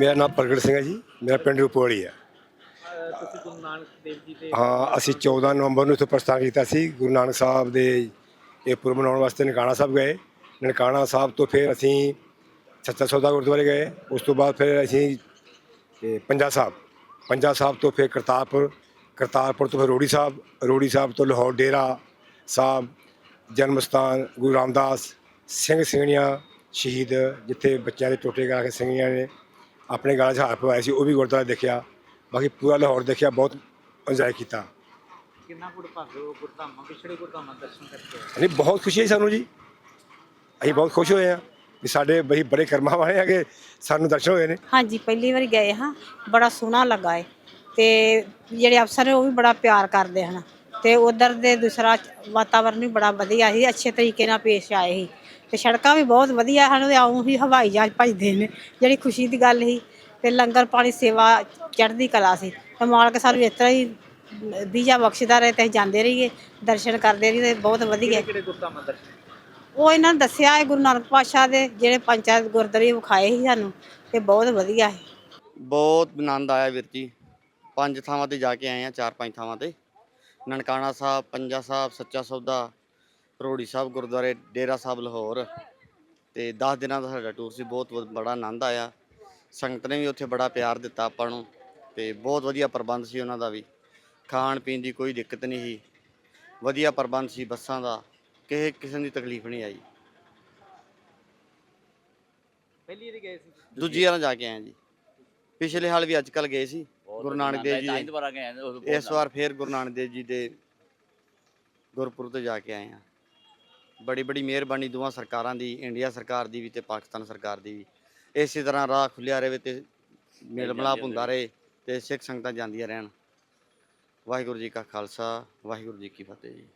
ਮੇਰਾ ਨਾਮ ਪ੍ਰਗਟ ਸਿੰਘ ਹੈ ਜੀ, ਮੇਰਾ ਪਿੰਡ ਰੂਪੋਲੀ ਹੈ। ਤੁਸੀਂ ਗੁਰੂ ਨਾਨਕ ਦੇਵ ਜੀ ਦੇ ਹਾਂ, ਅਸੀਂ 14 ਨਵੰਬਰ ਨੂੰ ਇੱਥੇ ਪ੍ਰਸਥਾਨ ਕੀਤਾ ਸੀ, ਗੁਰੂ ਨਾਨਕ ਸਾਹਿਬ ਦੇ ਇਹ ਪੁਰਬ ਮਨਾਉਣ ਵਾਸਤੇ ਨਨਕਾਣਾ ਸਾਹਿਬ ਗਏ। ਨਨਕਾਣਾ ਸਾਹਿਬ ਤੋਂ ਫਿਰ ਅਸੀਂ ਸੱਚਾ ਸੌਦਾ ਗੁਰਦੁਆਰੇ ਗਏ, ਉਸ ਤੋਂ ਬਾਅਦ ਫਿਰ ਅਸੀਂ ਇਹ ਪੰਜਾ ਸਾਹਿਬ ਪੰਜਾ ਸਾਹਿਬ ਤੋਂ ਫਿਰ ਕਰਤਾਰਪੁਰ ਕਰਤਾਰਪੁਰ ਤੋਂ ਫਿਰ ਰੋੜੀ ਸਾਹਿਬ ਰੋੜੀ ਸਾਹਿਬ ਤੋਂ ਲਾਹੌਰ ਡੇਰਾ ਸਾਹਿਬ, ਜਨਮ ਸਥਾਨ ਗੁਰੂ ਰਾਮਦਾਸ ਸਿੰਘ ਸਿੰਘਣੀਆਂ ਸ਼ਹੀਦ, ਜਿੱਥੇ ਬੱਚਿਆਂ ਦੇ ਟੋਟੇ ਗਾ ਕੇ ਸਿੰਘਣੀਆਂ ਨੇ। ਆਪਣੇ ਗਲਾਂ 'ਚ ਹਾਰ ਪਵਾਏ ਸੀ ਉਹ ਵੀ ਗੁਰਦੁਆਰਾ ਦੇਖਿਆ। ਬਾਕੀ ਪੂਰਾ ਲਾਹੌਰ ਦੇਖਿਆ ਬਹੁਤ ਇੰਜੋਏ ਕੀਤਾ। ਕਿੰਨਾ ਕੁ ਭਾਗੇ ਹੋ ਗੁਰਧਾਮਾਂ ਪਿਛੜੇ ਗੁਰਧਾਮਾਂ ਦਰਸ਼ਨ ਕਰਕੇ ਆਏ। ਨਹੀਂ ਬਹੁਤ ਖੁਸ਼ੀ ਹੈ ਸਾਨੂੰ ਜੀ। ਅਸੀਂ ਬਹੁਤ ਖੁਸ਼ ਹੋਏ ਹਾਂ ਵੀ ਸਾਡੇ ਬਈ ਬੜੇ ਕਰਮਾਂ ਵਾਲੇ ਆ ਕਿ ਸਾਨੂੰ ਦਰਸ਼ਨ ਹੋਏ ਨੇ। ਹਾਂਜੀ ਪਹਿਲੀ ਵਾਰੀ ਗਏ ਹਾਂ ਬੜਾ ਸੋਹਣਾ ਲੱਗਾ ਏ। ਤੇ ਜਿਹੜੇ ਅਫਸਰ ਨੇ ਉਹ ਵੀ ਬੜਾ ਪਿਆਰ ਕਰਦੇ ਹਨ। ਤੇ ਉਧਰ ਦੇ ਦੂਸਰਾ ਵਾਤਾਵਰਨ ਵੀ ਬੜਾ ਵਧੀਆ ਸੀ ਅੱਛੇ ਤਰੀਕੇ ਨਾਲ ਪੇਸ਼ ਆਏ ਸੀ। ਤੇ ਸੜਕਾਂ ਵੀ ਬਹੁਤ ਵਧੀਆ ਹਨ ਤੇ ਆਉਂ ਹੀ ਹਵਾਈ ਜਹਾਜ਼ ਭਜਦੇ ਨੇ। ਜਿਹੜੀ ਖੁਸ਼ੀ ਦੀ ਗੱਲ ਸੀ ਤੇ ਲੰਗਰ ਪਾਣੀ ਸੇਵਾ ਚੜ੍ਹਦੀ ਕਲਾ ਸੀ। ਤੇ ਮਾਲਕ ਸਾਨੂੰ ਇਸ ਤਰ੍ਹਾਂ ਹੀ ਦੀਜਾ ਬਖਸ਼ਦਾ ਰਹੇ ਤੇ ਅਸੀਂ ਜਾਂਦੇ ਰਹੀਏ ਦਰਸ਼ਨ ਕਰਦੇ ਰਹੀਏ ਤੇ ਬਹੁਤ ਵਧੀਆ। ਕਿਹੜੇ ਉਹ ਇਹਨਾਂ ਨੇ ਦੱਸਿਆ ਹੈ ਗੁਰੂ ਨਾਨਕ ਪਾਤਸ਼ਾਹ ਦੇ ਜਿਹੜੇ ਪੰਚਾਇਤ ਗੁਰਦੁਆਰੇ ਵਿਖਾਏ ਸੀ ਸਾਨੂੰ ਤੇ ਬਹੁਤ ਵਧੀਆ ਹੈ। ਬਹੁਤ ਆਨੰਦ ਆਇਆ ਵੀਰ ਜੀ। ਪੰਜ ਥਾਵਾਂ ਤੇ ਜਾ ਕੇ ਆਏ ਆ ਚਾਰ ਪੰਜ ਥਾਵਾਂ ਤੇ। ਨਨਕਾਣਾ ਸਾਹਿਬ ਪੰਜਾ ਸਾਹਿਬ ਸੱਚਾ ਸੌਦਾ ਰੋੜੀ ਸਾਹਿਬ ਗੁਰਦੁਆਰੇ ਡੇਰਾ ਸਾਹਿਬ ਲਾਹੌਰ ਤੇ 10 ਦਿਨਾਂ ਦਾ ਸਾਡਾ ਟੂਰ ਸੀ ਬਹੁਤ ਵ- ਬੜਾ ਆਨੰਦ ਆਇਆ। ਸੰਗਤ ਨੇ ਵੀ ਉੱਥੇ ਬੜਾ ਪਿਆਰ ਦਿੱਤਾ ਆਪਾਂ ਨੂੰ ਤੇ ਬਹੁਤ ਵਧੀਆ ਪ੍ਰਬੰਧ ਸੀ ਉਹਨਾਂ ਦਾ ਵੀ। ਖਾਣ ਪੀਣ ਦੀ ਕੋਈ ਦਿੱਕਤ ਨਹੀਂ ਸੀ। ਵਧੀਆ ਪ੍ਰਬੰਧ ਸੀ ਬੱਸਾਂ ਦਾ ਕਿਸੇ ਕਿਸਮ ਦੀ ਤਕਲੀਫ ਨਹੀਂ ਆਈ। ਪਹਿਲੀ ਵਾਰੀ ਗਏ ਸੀ? ਦੂਜੀ ਵਾਰ ਜਾ ਕੇ ਆਏ ਜੀ। ਪਿਛਲੇ ਹਾਲ ਵੀ ਅੱਜ ਕੱਲ ਗਏ ਸੀ। ਗੁਰੂ ਨਾਨਕ ਦੇਵ ਜੀ ਦੇ ਦੁਬਾਰਾ ਗਏ ਨੇ ਉਹ ਇਸ ਵਾਰ ਫੇਰ ਗੁਰੂ ਨਾਨਕ ਦੇਵ ਜੀ ਦੇ ਗੁਰਪੁਰਬ ਤੇ ਜਾ ਕੇ ਆਏ ਆ ਬੜੀ ਬੜੀ ਮਿਹਰਬਾਨੀ ਦੋਵਾਂ ਸਰਕਾਰਾਂ ਦੀ ਇੰਡੀਆ ਸਰਕਾਰ ਦੀ ਵੀ ਤੇ ਪਾਕਿਸਤਾਨ ਸਰਕਾਰ ਦੀ ਵੀ। ਇਸੇ ਤਰ੍ਹਾਂ ਰਾਹ ਖੁੱਲਿਆ ਰਹੇ ਤੇ ਮੇਲ ਮਿਲਾਪ ਹੁੰਦਾ ਰਹੇ ਤੇ ਸਿੱਖ ਸੰਗਤਾਂ ਜਾਂਦੀਆਂ ਰਹਿਣ। ਵਾਹਿਗੁਰੂ ਜੀ ਕਾ ਖਾਲਸਾ ਵਾਹਿਗੁਰੂ ਜੀ ਕੀ ਫਤਿਹ ਜੀ।